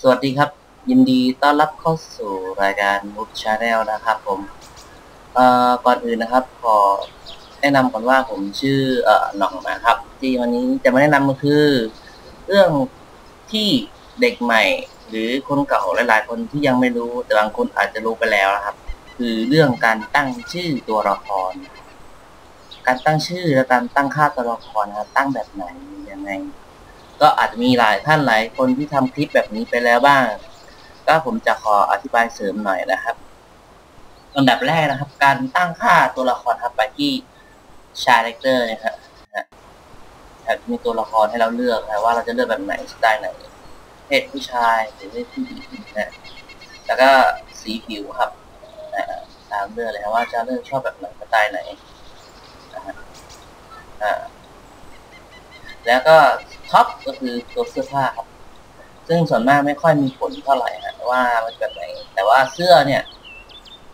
สวัสดีครับ ยินดีต้อนรับเข้าสู่รายการมุกชาแนลนะครับผมเอ่อก่อนอื่นนะครับ ขอแนะนำก่อนว่าผมชื่อเอ่อหน่องนะครับ ที่วันนี้จะมาแนะนำก็คือ เรื่องที่เด็กใหม่ หรือคนเก่าหลายๆ คนที่ยังไม่รู้แต่บางคนอาจจะรู้ไปแล้วนะครับ คือเรื่องการตั้งชื่อตัวละคร การตั้งชื่อและการตั้งค่าตัวละครนะครับตั้งแบบไหนยังไง ก็อาจจะมีหลายท่านหลายคนที่ทำคลิปแบบนี้ไปแล้วบ้าง ก็ผมจะขออธิบายเสริมหน่อยนะครับอันดับแรกนะครับ การตั้งค่าตัวละครครับไปที่ชาแรคเตอร์นะครับมีตัวละครให้เราเลือกนะว่าเราจะเลือกแบบไหนสไตล์ไหนเพศผู้ชายหรือเพศผู้หญิงนะแล้วก็สีผิวครับนะตามเลือกเลยครับว่าจะเลือกชอบแบบไหนสไตล์ไหนนะฮะแล้วก็ ท็อปก็คือตัวเสื้อผ้าครับ ซึ่งส่วนมากไม่ค่อยมีผลเท่าไหร่ฮะว่ามันแบบไหนแต่ว่าเสื้อเนี่ย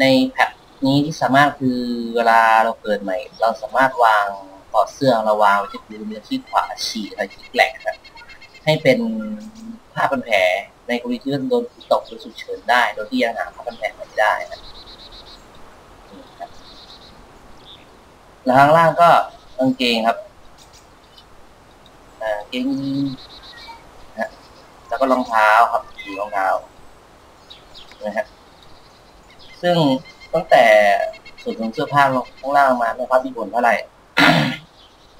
ในแพ็คนี้ที่สามารถคือเวลาเราเกิดใหม่ เราสามารถวางต่อเสื้อเราวางไว้ที่พื้นเนื้อที่ขวาฉีกอะไรที่แหลกครับให้เป็นผ้าพันแผลในกรณีที่โดนตกหรือฉุกเฉินได้ โดยที่ยังหาผ้าพันแผลไม่ได้นะแล้วข้างล่างก็กางเกงครับ กางเกงนะแล้วก็รองเท้าครับสีรองเท้านะฮะซึ่งตั้งแต่ส่วนของเสื้อผ้าลงข้างล่างมาไม่ค่อยมีผลเท่าไหร่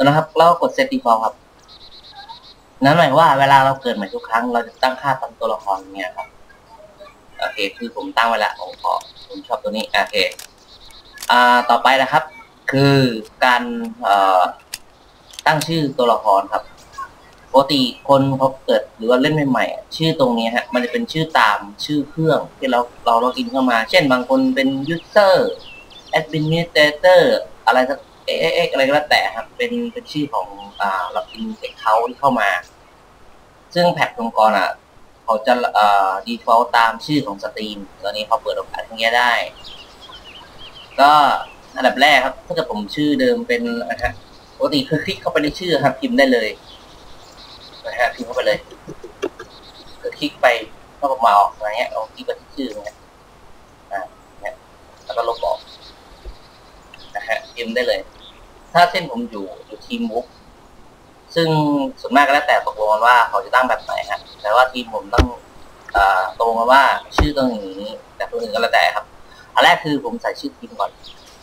นะครับเรากดเซตดีฟอลครับนั่นหมายว่าเวลาเราเกิดใหม่ทุกครั้ง เราจะตั้งค่าตามตัวละครเนี่ยครับโอเคคือผมตั้งไว้ละผมขอผมชอบตัวนี้โอเคอ่าต่อไปนะครับ คือการเอ่อตั้งชื่อตัวละครครับ ปกติคนเขาเกิดหรือว่าเล่นใหม่ๆชื่อตรงนี้ฮะมันจะเป็นชื่อตามชื่อเครื่องที่เราเราล็อกอินเข้ามา เช่นบางคนเป็นยูเซอร์แอดมินิเตเตอร์อะไรสักเอ๊ะอะไรก็แล้วแต่ครับเป็นเป็นชื่อของอ่าล็อกอินเอ็กเขาที่เข้ามา ซึ่งแพทองค์กรอะเขาจะเอ่อ default ตามชื่อของสตรีมตอนนี้เขาเปิดโอกาสทั้งนี้ได้ ก็อันดับแรกครับถ้าเกิดผมชื่อเดิมเป็นนะฮะปกติคือคลิกเข้าไปในชื่อครับพิมพ์ได้เลย นะฮะพิมพ์เข้าไปเลยคือคลิกไปก็มาออกอะไรเงี้ยเราคลิกไปที่ชื่อเงี้ยอ่าเนี่ยแล้วก็ลบออกนะฮะพิมพ์ได้เลย ถ้าเส้นผมอยู่อยู่ทีมมุกซึ่งส่วนมากก็แล้วแต่ตกลงกันว่าเขาจะตั้งแบบไหนฮะแต่ว่าทีมผมต้องอตรงกันว่าชื่อตรงนี้แต่คนอื่นก็แล้วแต่ครับอันแรกคือผมใส่ชื่อทีมก่อน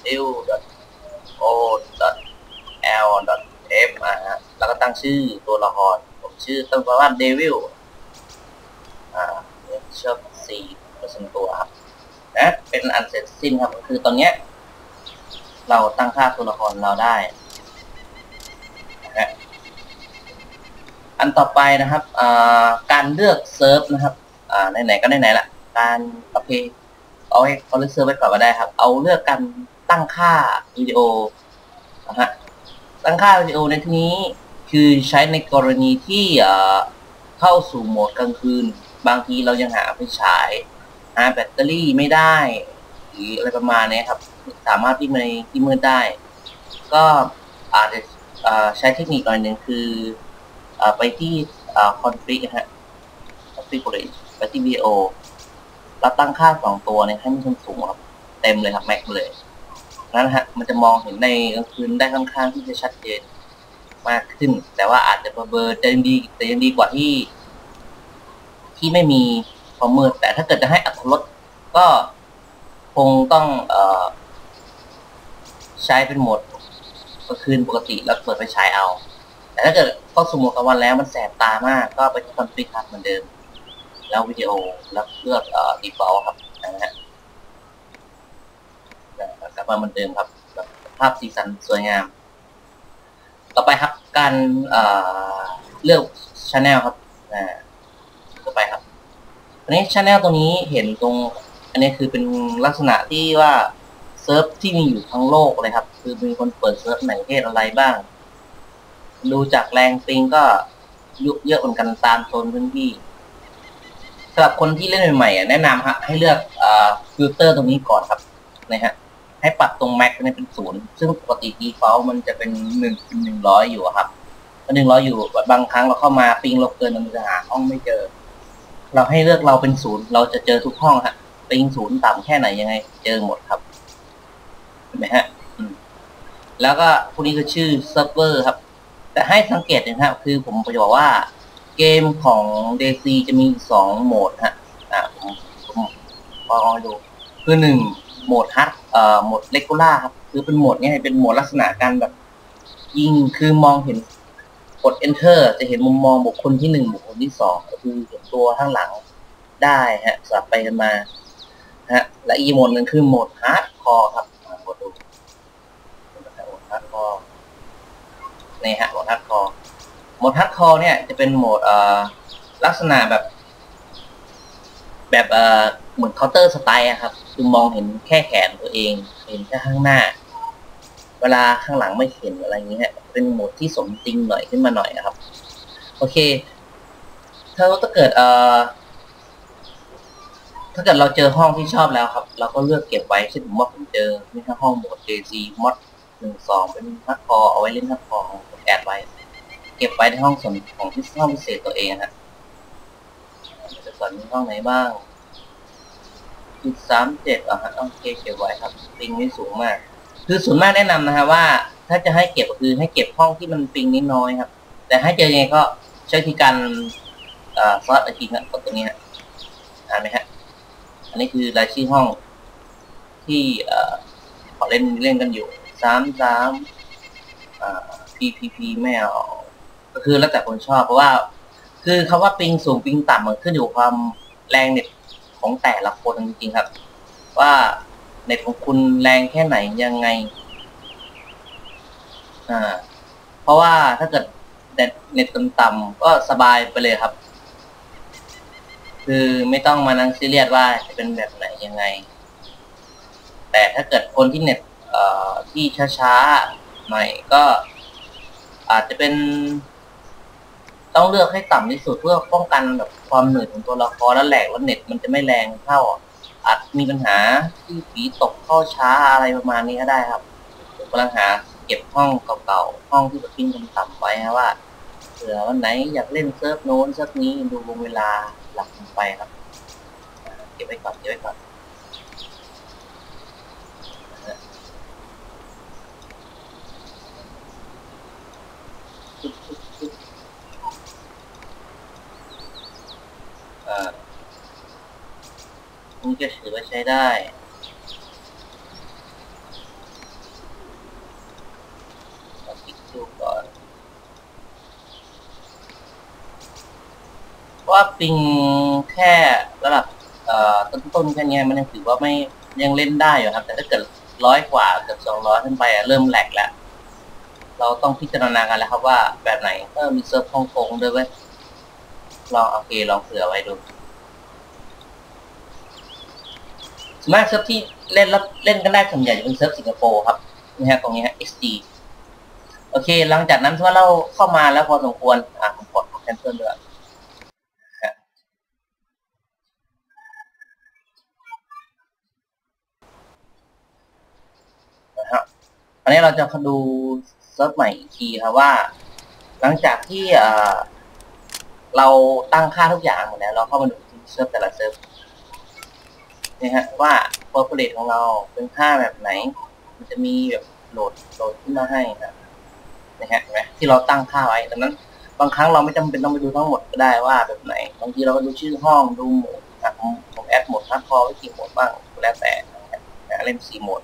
l o l f อ่าฮะแล้วก็ตั้งชื่อตัวละคร ชื่อตั้งว่าเดวิลอ่าชอบสี่เปอร์เซ็นตัวครับนะเป็นอันเสร็จสิ้นครับคือตอนเนี้ย เราตั้งค่าตัวละครเราได้นะอันต่อไปนะครับการเลือกเซิร์ฟนะครับไหนๆก็ไหนๆละการโอเคเอาให้เขาเลือกเซิร์ฟไว้ก่อนก็ได้ครับ เอาเลือกการตั้งค่าวิดีโอนะฮะตั้งค่าวิดีโอในที่นี้ คือใช้ในกรณีที่เข้าสู่โหมดกลางคืน บางทีเรายังหาไฟฉาย หาแบตเตอรี่ไม่ได้ หรืออะไรประมาณนี้ครับ สามารถที่ในที่มืดได้ ก็อาจจะใช้เทคนิคหน่อยหนึ่งคือไปที่คอนฟิกฮะ configuration ไปที่วิดีโอแล้วตั้งค่าสองตัวเนี่ยให้มันสูงครับเต็มเลยครับแม็กเลยนั่นฮะมันจะมองเห็นในกลางคืนได้ค่อนข้างที่จะชัดเจน มากขึ้น แต่ว่าอาจจะเบอร์จะยังดีแต่ยังดีกว่าที่ ที่ไม่มีความมืดแต่ถ้าเกิดจะให้อัตรถก็คงต้องเอ่อใช้เป็นโหมดกลางคืนปกติแล้วเปิดไฟฉายเอา แต่ถ้าเกิดเข้าสู่โหมดกลางวันแล้วมันแสบตามาก ก็ไปที่คอนฟิกครับเหมือนเดิม แล้ววิดีโอแล้วเลือกเอ่อ default ครับนะฮะกลับมาเหมือนเดิมครับ ภาพสีสันสวยงาม ต่อไปครับการเลือกช anel ครับต่อไปครับอันนี้ช anel ตรงนี้เห็นตรง อันนี้คือเป็นลักษณะที่ว่าเซิร์ฟที่มีอยู่ทั้งโลกเลยครับ คือมีคนเปิดเซิร์ฟไหนประเทศอะไรบ้าง ดูจากแรงปิงก็ยุเยอะเหมือนกันตามโซนพื้นที่สำหรับคนที่เล่นใหม่ๆแนะนำฮะให้เลือกฟิลเตอร์ตรงนี้ก่อนครับนะฮะ ให้ปรับตรงแม็กเนี่ยเป็นศูนย์ซึ่งปกติ default มันจะเป็นหนึ่งเป็นหนึ่งร้อยอยู่ครับหนึ่งร้อยอยู่บางครั้งเราเข้ามาปิงเราเกินมันจะหาห้องไม่เจอ เราให้เลือกเราเป็นศูนย์เราจะเจอทุกห้องฮะปิงศูนย์ต่ำแค่ไหนยังไง เจอหมดครับเห็นไหมฮะแล้วก็พวกนี้คือชื่อเซิร์ฟเวอร์ครับ แต่ให้สังเกตนะครับ คือผมจะบอกว่าเกมของ DC จะมีสองโหมดฮะอ่าผมผมลองดูคือหนึ่ง โหมดฮัทเอ่อโหมดเลกูล่าครับคือเป็นโหมดเนี้ยเป็นโหมดลักษณะการแบบ ยิงคือมองเห็นกด enter จะเห็นมุมมองบุคคลที่หนึ่งบุคคลที่สองก็คือเห็นตัวข้างหลังได้ฮะสลับไปกันมาฮะและอีโหมดหนึ่งคือโหมดฮาร์ดคอร์ครับอ่ากดดูโหมดฮาร์ดคอร์นี่ฮะโหมดฮาร์ดคอร์โหมดฮาร์ดคอร์เนี่ยจะเป็นโหมดเอ่อลักษณะแบบ แบบเอ่อ เหมือนเคาน์เตอร์สไตล์อะครับคือมองเห็นแค่แขนตัวเอง เห็นแค่ข้างหน้า เวลาข้างหลังไม่เห็นอะไรอย่างเงี้ยเป็นโหมดที่สมจริงหน่อยขึ้นมาหน่อยนะครับ โอเค ถ้าถ้าเกิดเอ่อถ้าเกิดเราเจอห้องที่ชอบแล้วครับ เราก็เลือกเก็บไว้เช่นผมว่าผมเจอนี่ถ้าห้องโหมด JC มอดหนึ่งสองเป็นฮัดคอเอาไว้เล่นฮัดคอแอดไว้ เก็บไว้ในห้องส่วนของที่ห้องพิเศษตัวเองนะจะสอนห้องไหนบ้าง จุดสามเจ็ดอะฮะต้องเก็บไว้ครับปิงไม่สูงมาก คือส่วนมากแนะนำนะฮะว่า ถ้าจะให้เก็บก็คือให้เก็บห้องที่มันปิงนิดน้อยครับ แต่ให้เจอยังไงก็ใช้วิธีการซอสอาทีนะกดตรงนี้ฮะอ่านไหมฮะอันนี้คือรายชื่อห้อง ที่เอ่อขอเล่นเล่นกันอยู่สามสามอ่า PPP ไม่เอาก็คือแล้วแต่คนชอบเพราะว่า คือคำว่าปิงสูงปิงต่ำมันขึ้นอยู่กับความแรงเน็ต ของแต่ละคนจริงๆครับ ว่าเน็ตของคุณแรงแค่ไหนยังไง อ่า เพราะว่าถ้าเกิดเน็ตเน็ตต่ำๆก็สบายไปเลยครับ คือไม่ต้องมานั่งซีเรียสว่าจะเป็นแบบไหนยังไง แต่ถ้าเกิดคนที่เน็ตเอ่อที่ช้าๆหน่อยก็อาจจะเป็น ต้องเลือกให้ต่ำที่สุดเพื่อป้องกันแบบความเหนื่อยของตัวละครและแหลกแล้วเน็ตมันจะไม่แรงเท่าอาจมีปัญหาที่ผีตกเข้าช้าอะไรประมาณนี้ก็ได้ครับผมกำลังหาเก็บห้องเก่าๆห้องที่แบบปิ้งกันต่ำไว้นะว่าเผื่อวันไหนอยากเล่นเซิร์ฟโน้นเซิร์ฟนี้ดูเวลาหลักลงไปครับเก็บไว้ก่อนเก็บไว้ก่อนอ่า นี่ก็ถือว่าใช้ได้เอาปิดดูก่อน ว่าปิงแค่ระดับต้นๆแค่นี้มันยังถือว่าไม่ยังเล่นได้อยู่ครับ แต่ถ้าเกิดร้อยกว่าเกือบสองร้อยขึ้นไปเริ่มแหลกแล้ว เราต้องพิจารณากันแล้วครับว่าแบบไหนเออมีเซิร์ฟฮ่องกงด้วยเว้ยลองโอเคลองเผื่อไว้ดู ส่วนมากเซิร์ฟที่เล่นแล้วเล่นกันได้ส่วนใหญ่จะเป็นเซิร์ฟสิงคโปร์ครับนี่ฮะตรงนี้ฮะ XD โอเค หลังจากนั้นถ้าเราเข้ามาแล้วพอสมควร อะผมกดแคนเซิลด้วยนะฮะอันนี้เราจะมาดูเซิร์ฟใหม่อีกทีครับว่า หลังจากที่เราตั้งค่าทุกอย่างหมดแล้ว เราเข้ามาดูเซิร์ฟแต่ละเซิร์ฟ นะฮะว่า corporate ของเราเป็นค่าแบบไหน มันจะมีแบบโหลดโหลดขึ้นมาให้นะนะฮะนไหมที่เราตั้งค่าไว้ดังนั้นบางครั้งเราไม่จำเป็นต้องไปดูทั้งหมดก็ได้ว่าแบบไหน บางทีเราก็ดูชื่อห้องดูหมดอะผมผมแอดหมดฮัดคอไว้กี่โหมดบ้างแล้วแต่นะเล่นสี่โหมด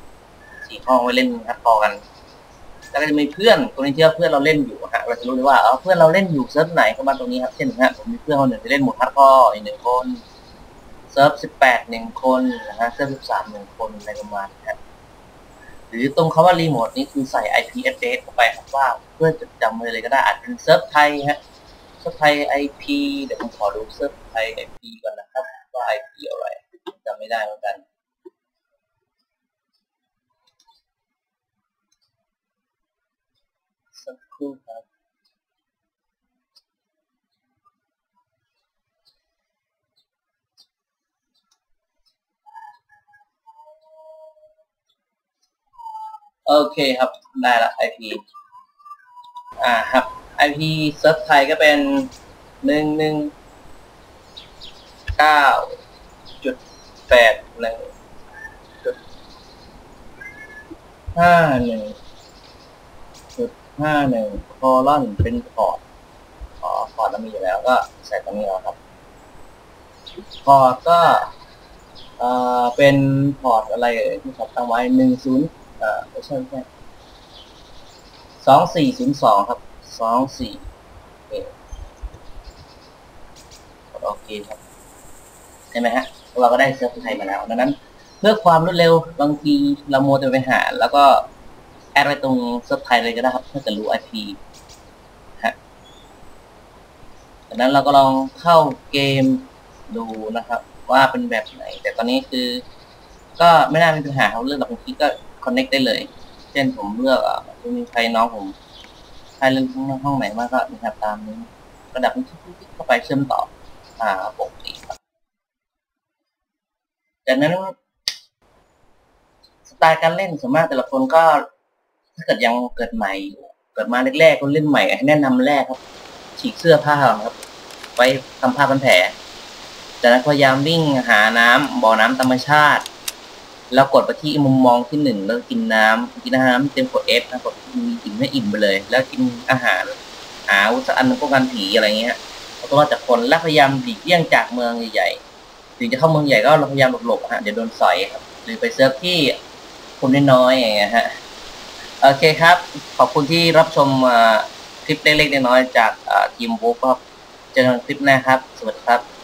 สี่ห้องไว้เล่นฮัดคอกันแล้วก็จะมีเพื่อนคนนี้ที่ว่าเพื่อนเราเล่นอยู่ฮะเราจะรู้เลยว่าเออเพื่อนเราเล่นอยู่เซิร์ฟไหนเข้ามาตรงนี้ครับเช่นฮะผมมีเพื่อนคนหนึ่งที่เล่นหมดฮัดคออีกหนึ่งคน ซิร์ฟสิบแปดหนึ่งคนนะฮะเซิร์ฟสิบสามหนึ่งคนอะไรประมาณนี้ครหรือตรงคำว่ารีโมทนี่คือใส่ IP address เข้าไปครับว่าเพื่อจดจำเลยเลยก็ได้อาจเป็นเซิร์ฟไทยฮะเซิร์ฟไทย IP เดี๋ยวผมขอดูเซิร์ฟไทย IP ก่อนนะครับว่า IP อะไรจำไม่ได้เหมือนกัน สักครู่ครับ โอ เคครับ ได้ละ IP อ่าครับ IP เซิร์ฟไทยก็เป็นหนึ่งหนึ่งเก้าจุดแปดหนึ่งจุดห้าหนึ่งจุดห้าหนึ่งคอลอนเป็นพอร์ตอ๋อพอร์ตเรามีอยู่แล้วก็ใส่ตรงนี้แล้วครับพอร์ตก็ เอ่อ เป็นพอร์ตอะไรที่ผมตั้งไว้หนึ่งศูนย์ อ่อไม่ใช่ไม่ใช่สองสี่ศูนย์สองครับสองสี่โอเคโอเคครับใช่ไหมฮะเราก็ได้เซิร์ฟไทยมาแล้วดังนั้นเพื่อความรวดเร็วบางทีเราโมวแต่ไปหา แล้วก็แอดไว้ตรงเซิร์ฟไทยเลยก็ได้ครับถ้าเกิดรู้ IP ฮะดังนั้นเราก็ลองเข้าเกมดูนะครับ ว่าเป็นแบบไหน แต่ตอนนี้คือ ก็ไม่น่ามีปัญหาเขาเลือกแบบบางทีก็ connect ได้เลย เช่นผมเลือกอะมีใครน้องผมใครเล่นห้องห้องไหนมากก็นะครับตามนี้ระดับนี้เข้าไปเชื่อมต่ออ่าปกติครับจากนั้นสไตล์การเล่นส่วนมากแต่ละคนก็ถ้าเกิดยังเกิดใหม่อยู่เกิดมาแรกๆก็เล่นใหม่แนะนำแรกครับ ฉีกเสื้อผ้าครับ ไว้ทำผ้าพันแผลจากนั้นพยายามวิ่งหาน้ำบ่อน้ำธรรมชาติ แล้วกดไปที่มุมมองที่หนึ่งแล้วกินน้ำกินน้ำเต็มกด F นะกดมีอิ่มไม่อิ่มไปเลย แล้วกินอาหารหาอุตสาหอันพวกกันผีอะไรเงี้ยเราต้องรอจากคนและพยายามหลีกเลี่ยงจากเมืองใหญ่ๆถึงจะเข้าเมืองใหญ่ก็เราพยายามหลบๆฮะเดี๋ยวโดนสอยครับ หรือไปเซิร์ฟที่คนน้อยๆอย่างเงี้ยฮะโอเคครับ ขอบคุณที่รับชมคลิปเล็กๆน้อยๆจากทีมบุ๊กครับเจอกันคลิปหน้าครับ สวัสดีครับ